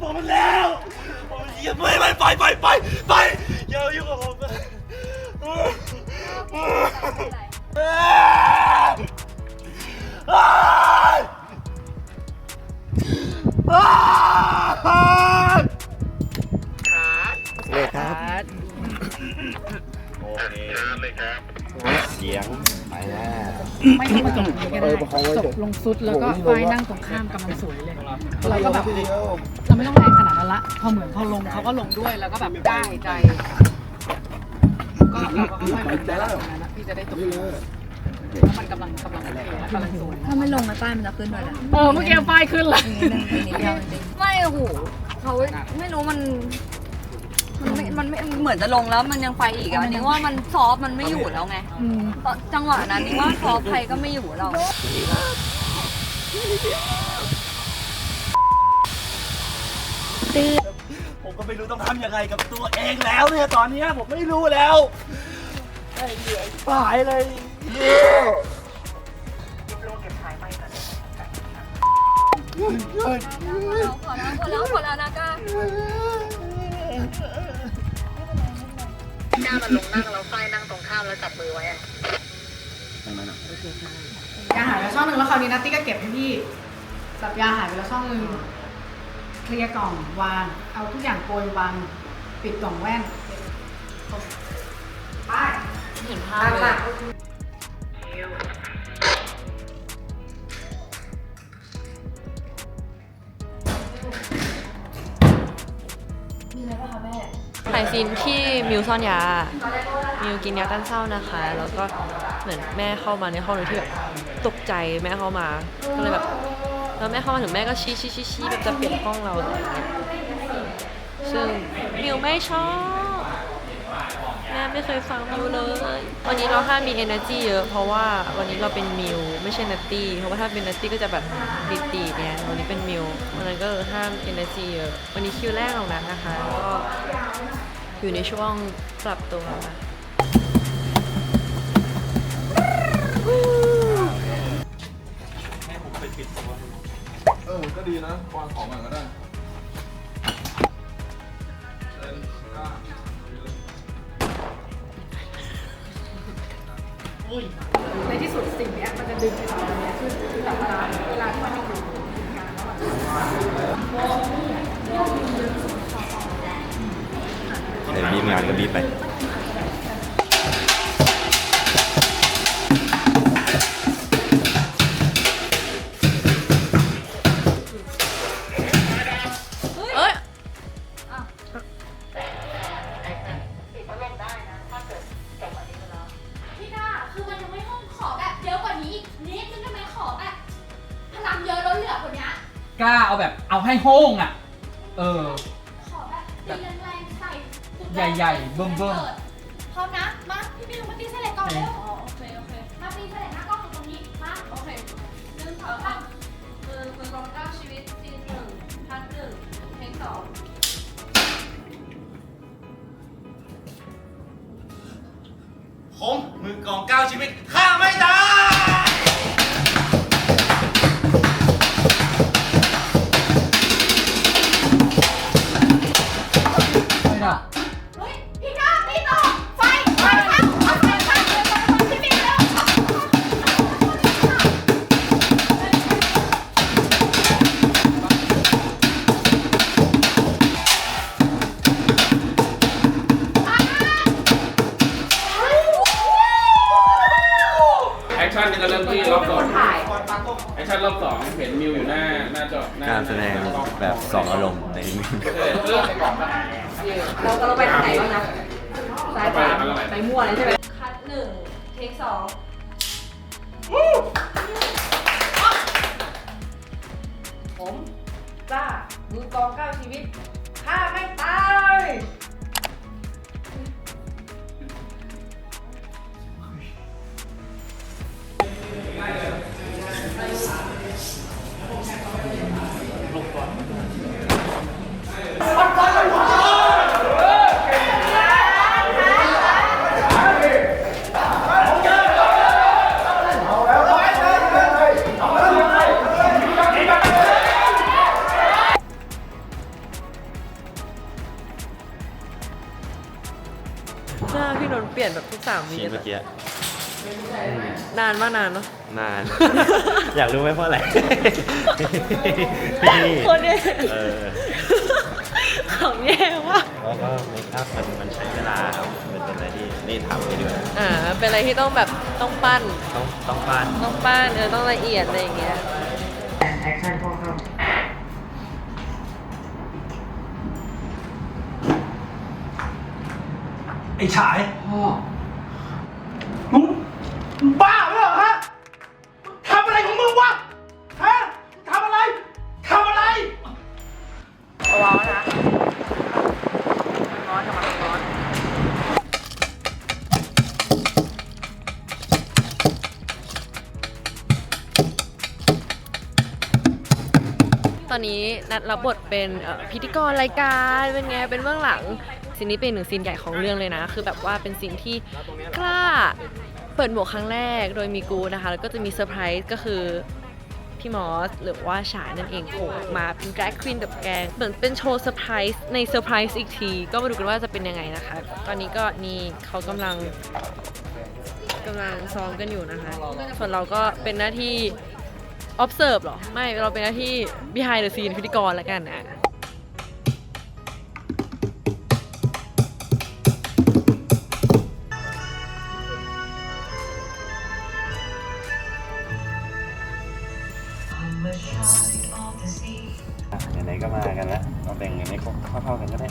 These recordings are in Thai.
บอกมันแล้วบออย่าไม่ไม่ไปไปไปไปอย่าอยู่กับผมนะอ้ายอ้เลยครับ โอเค เลยครับ สียงไปแล้วไม่ต้องมาจบตรงนี้ก็ได้จบลงซุดแล้วก็ไฟนั่งตรงข้ามกำลังสวยเลยเราก็แบบเราไม่ต้องแรงขนาดนั้นละพอเหมือนพอลงเขาก็ลงด้วยแล้วก็แบบได้ใจก็เราก็ค่อยๆไปได้ตรงนั้นนะพี่จะได้ตกแล้วมันกำลังกำลังโอเคแล้วกำลังสวยถ้าไม่ลงนะป้ายมันจะขึ้นด้วยแหละเออเมื่อกี้ไฟขึ้นเลยอีกนิดนึงอีกนิดเดียวจริงๆไม่โอ้โหเขาไม่รู้มัน มันไม่มันไม่เหมือนจะลงแล้วมันยังไปอีกอะนี่ว่ามันซอฟต์มันไม่อยู่แล้วไงอืมตอนจังหวะนั้นนี่ว่าซอฟต์ใครก็ไม่อยู่เราผมก็ไม่รู้ต้องทำยังไงกับตัวเองแล้วเนี่ยตอนเนี้ยผมไม่รู้แล้วไอ้เหนื่อยตายเลยเนี่ยพอแล้วพอแล้วพอแล้วนะก้า หน้ามันลงนั่งเราไฟนั่งตรงข้ามแล้วจับมือไว้อะยาหายไปช่องหนึ่งแล้วคราวนี้นัตตี้ก็เก็บให้พี่แบบยาหายไปแล้วช่องหนึ่งเคลียร์กล่องวาง เอาทุกอย่างโกยวางปิดกล่องแว่นไป เห็นภาพเลย ถ่ายซีนที่มิวซ่อนยา มิวกินยาต้านเศร้านะคะ แล้วก็เหมือนแม่เข้ามาในห้องโดยที่แบบตกใจแม่เข้ามา ก็เลยแบบแล้วแม่เข้ามาถึงแม่ก็ชี้ชี้ชี้ชี้แบบจะเปลี่ยนห้องเราอะไรอย่างเงี้ยซึ่งมิวไม่ชอบ ไม่เคยฟังมิวเลย วันนี้เราห้ามมี energy เยอะ เพราะว่าวันนี้เราเป็นมิวไม่ใช่นัตตี้ เพราะว่าถ้าเป็นนัตตี้ก็จะแบบดีดีๆเนี่ย วันนี้เป็นมิววันนั้นก็ห้าม energy เยอะ วันนี้คิวแรกของนัทนะคะ ก็อยู่ในช่วงปรับตัวค่ะเออ ก็ดีนะวางของก่อนก็ได้ ดึงให้เราเนี่ยขึ้นคือแบบเวลาเวลาที่มันอยู่การแล้วแบบเดี๋ยวบีงานก็บีบไป เอาให้โห้งอะ เออ ขอแบบตีแรงๆใส่สุดใหญ่ๆเบิ่มๆปิดพร้อมนะ มา พี่บิวมาตีเสร็จก่อนเร็วโอเค โอเค มาตีเสร็จหน้ากล้องอยู่ตรงนี้ มาโอเคหนึ่งสองสามมือมือกองเก้าชีวิตซีนหนึ่งพันหนึ่งเพลงสองผมมือกองเก้าชีวิต ฆ่า นมิวอยู่หน้าหน้าจอหน้การแสดงแบบสองอารมณ์ในนี้เราเราไปทางไหนบ้างนะซ้ายขวาไปไปมั่วเลยใช่ไหมคัดหนึ่งเทคสองผมจ้ามือกองเก้าชีวิตฆ่าไม่ตาย หน้าพี่นนท์เปลี่ยนแบบทุกสามวิชี้เมื่อกี้นานมากนานเนาะ นาน อยากรู้ไหมเพราะอะไรคนเนี่ยเออขำแย่ว่ะเพราะว่าเมคอัพมันมันใช้เวลาครับมันเป็นอะไรที่นี่ทำไปด้วยอ่า เป็นอะไรที่ต้องแบบต้องปั้น ต้องต้องปั้น ต้องปั้นเออต้องละเอียดอะไรอย่างเงี้ยไอ้ ฉายมึงมึงบ้าไหมเหรอฮะทำอะไรของมึงวะ ฮะทำอะไร ทำอะไรตอนนี้นัดรับบทเป็นเอ่อพิธีกรรายการเป็นไงเป็นเบื้องหลัง ซีนนี้เป็นหนึ่งซีนใหญ่ของเรื่องเลยนะ คือแบบว่าเป็นซีนที่กล้าเปิดหมวกครั้งแรกโดยมีกูนะคะ แล้วก็จะมีเซอร์ไพรส์ก็คือพี่มอสหรือว่าฉายนั่นเองโผล่มาเป็นแกรกควีนกับแกง เหมือนเป็นโชว์เซอร์ไพรส์ในเซอร์ไพรส์อีกที ก็มาดูกันว่าจะเป็นยังไงนะคะ ตอนนี้ก็นี่เขากำลังกำลังซ้อมกันอยู่นะคะ ส่วนเราก็เป็นหน้าที่ observe เหรอ ไม่เราเป็นหน้าที่ behind the scene พิธีกรแล้วกันนะ แล้วเราแบ่งเงินให้ครบเท่าๆกันก็ได้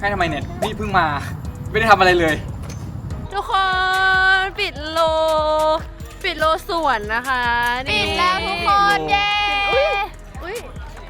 ให้ทำไมเนี่ยพี่เพิ่งมา ไม่ได้ทำอะไรเลย ทุกคนปิดโล ปิดโลส่วนนะคะปิดแล้วทุกคน เย้อุ้ยอุ้ย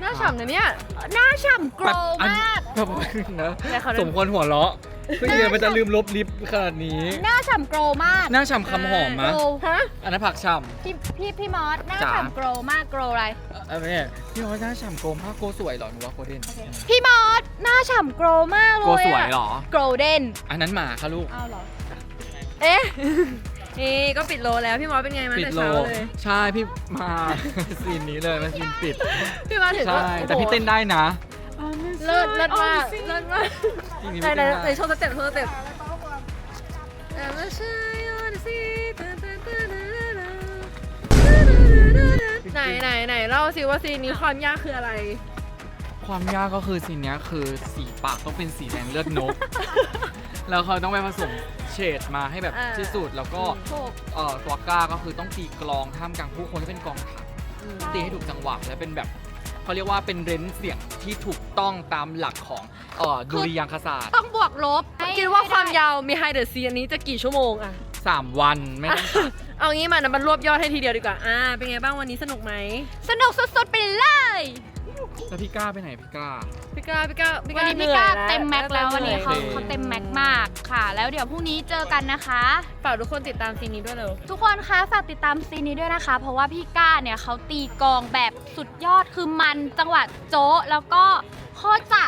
หน้าฉ่ำนะเนี่ย หน้าฉ่ำโกรธมาก แบบนะแต่เขาสมควรหัวเราะ คือเฮียมันจะลืมลบลิฟต์ขนาดนี้ หน้าฉ่ำโกรมากหน้าฉ่ำคำหอมมะโกรฮะอันนั้นผักฉ่ พี่พี่พี่มอสหน้าจ๋าฉ่ำโกรมากโกรอะไรำอันนี้พี่ว่าหน้าฉ่ำโกมผ้าโกสวยเหรอหนูว่าโกเด้นพี่มอสหน้าฉ่ำโกรมากเลยโกสวยเหรอ โกรเดนอันนั้นหมาค่ะลูกอ้าวเหรอ เอ๊ะ นี่ก็ปิดโลแล้วพี่มอสเป็นไงมาปิดแต่โล เช้าเลย ใช่พี่มา ซีนนี้เลยมันซีนปิด พี่มาถึงก็ใช่ แต่พี่เต้นได้นะ เลิศเลิศมากเลิศมาก ซีนนี้ไหนพี่ไหนเต้นไหนได้โชว์สเต็ปโชว์สเต็ปไหนไหนไหนเล่าสิว่าซีนนี้ความยากคืออะไร ความยากก็คือซีนเนี้ยคือสีปากต้องเป็นสีแดงเลือดนก แล้วเขาต้องไปผสมเฉดมาให้แบบอ่า ที่สุดแล้วก็ถูกเอ่อตัวก้าก็คือต้องตีกลองท่ามกลางผู้คนที่เป็นกองทัพตีให้ถูกจังหวะและเป็นแบบ เขาเรียกว่าเป็นเรนจ์เสียงที่ถูกต้องตามหลักของเอ่อดุริยางคศาสตร์ต้องบวกลบคิดว่าความยาว behind the scene อันนี้จะกี่ชั่วโมงอะสามวันไม่ต้องตัด เอางี้มานะมันรวบยอดให้ทีเดียวดีกว่า อ่า เป็นไงบ้างวันนี้สนุกไหม สนุกสุดๆไปเลย แล้วพี่กล้าไปไหนพี่กล้า พี่ก้าพี่ก้าพี่วันก้านี้เหพี่นื่อยก้านะเต็มแม็กซ์แล้ววันนี้เขาโอเคเขาเต็มแม็กซ์มากค่ะ แล้วเดี๋ยวพรุ่งนี้เจอกันนะคะ ฝากทุกคนติดตามซีนนี้ด้วยเร็วทุกคนคะฝากติดตามซีนนี้ด้วยนะคะ เพราะว่าพี่ก้าเนี่ยเขาตีกลองแบบสุดยอดคือมันจังหวะโจ๊ะแล้วก็โคตรจะ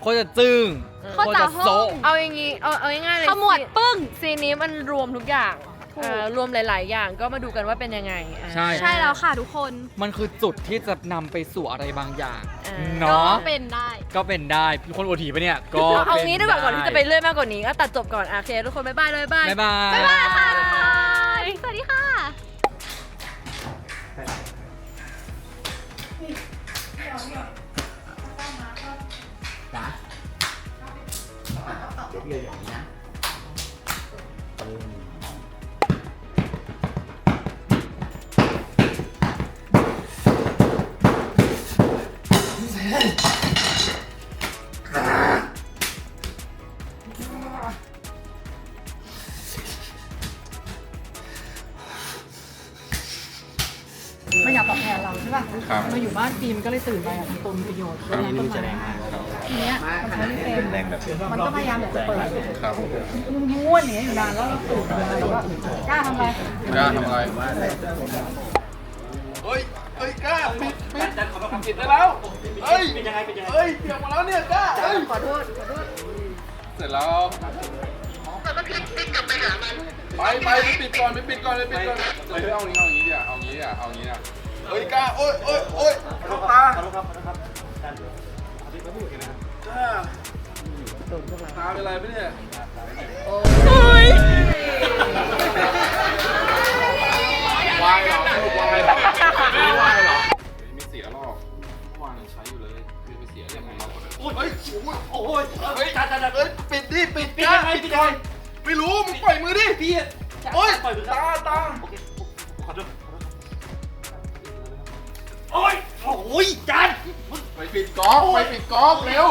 โคตรจะจึ้งโคตรจะโซะห้องเอาอย่างงี้เอาเอาง่ายๆเลยขมวดปึ้ง ซีนนี้มันรวมทุกอย่าง ถูกอ่ารวมหลาย ๆ อย่างก็มาดูกันว่าเป็นยังไงอะ ใช่ ใช่แล้วค่ะทุกคนมันคือจุดที่จะนำไปสู่อะไรบางอย่างอ่าก็เนาะเป็นได้ ก็เป็นได้พี่คนโอทีปะเนี่ยก็เอางี้ดีกว่าเป็ก่อนที่จะไปเรื่อยมากกว่านี้ก็ตัดจบก่อนอะโอเคทุกคนบ๊ายบายเลยบ๊ายบาย บ๊ายบาย บ๊ายบายค่ะ ตอบแทนเราใช่ป่ะครับ มาอยู่บ้านฟิล์มก็เลยตื่นไปอะทำตนประโยชน์รดน้ำต้นไม้ทีเนี้ยมันใช้ไม่เป็นแรงแบบมันก็พยายามอยากจะเปิดครับมันง่วนอย่างเงี้ยอยู่นานแล้วเราตื่นมาแล้วว่ากล้าทำอะไรกล้าทำอะไรเฮ้ยเฮ้ยกล้าปิดปิดปิดได้แล้วเฮ้ยเป็นยังไงเป็นยังไงเฮ้ยเปียกหมาแล้วเนี่ยกล้าเฮ้ยขอโทษขอโทษเสร็จแล้วไปไปไปปิดก่อนไปปิดก่อนไปปิดก่อนเฮ้ยเอางนี้เอาอย่างนี้ดิเอาอย่างนี้ดิเอางี้ดิ เฮ้ยกล้าโอ้ยโอ้ยโอ้ยลูกตาขอโทษครับขอโทษครับกล้าตาเป็นไรไหมเนี่ยวายเหรอวายเหรอไม่วายเหรอไม่เสียหรอกวายยังใช้อยู่เลยคือไปเสียยังไงโอ้ยเฮ้ยโอ้ยเฮ้ยจัดจัดเอ้ยปิดดิปิดปิดยังไงปิดยังไงไม่รู้มึงปล่อยมือดิพี่โอ้ยตาตา อ้ยจานไปปิดกอล์ฟไปปิดกอล์ฟเร็ว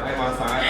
ตาให้มาซ้ายแล้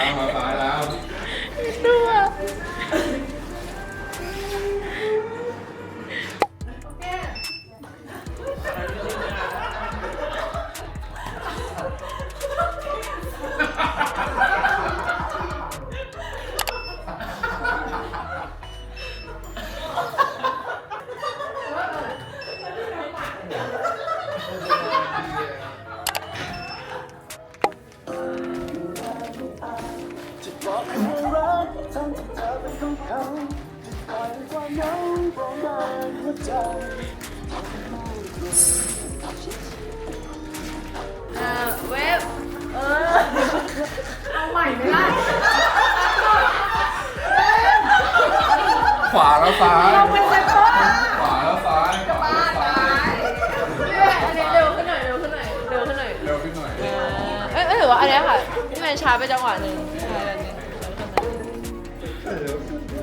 วมาซ้าย แล้วซ้ายเราเป็นเซฟเฟอร์ขวาแล้วซ้ายขวาแล้วซ้ายอันนี้เร็วขึ้นหน่อยเร็วขึ้นหน่อยเร็วขึ้นหน่อยเร็วขึ้นหน่อยเออเอ้ยเอ้ยถือว่าอันนี้ค่ะที่มันช้าไปจังหวะหนึ่งช้าไปนิดนึงเร็วขึ้นหน่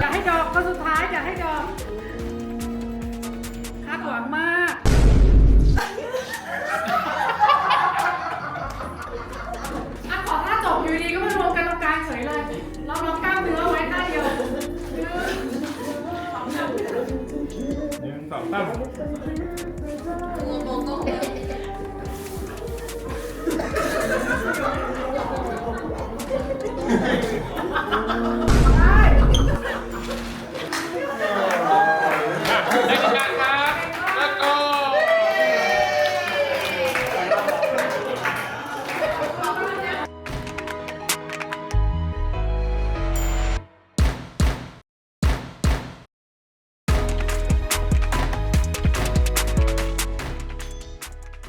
อย่าให้ดอกก็สุดท้ายอย่าให้ดอกคาดหวังมาก Thank you.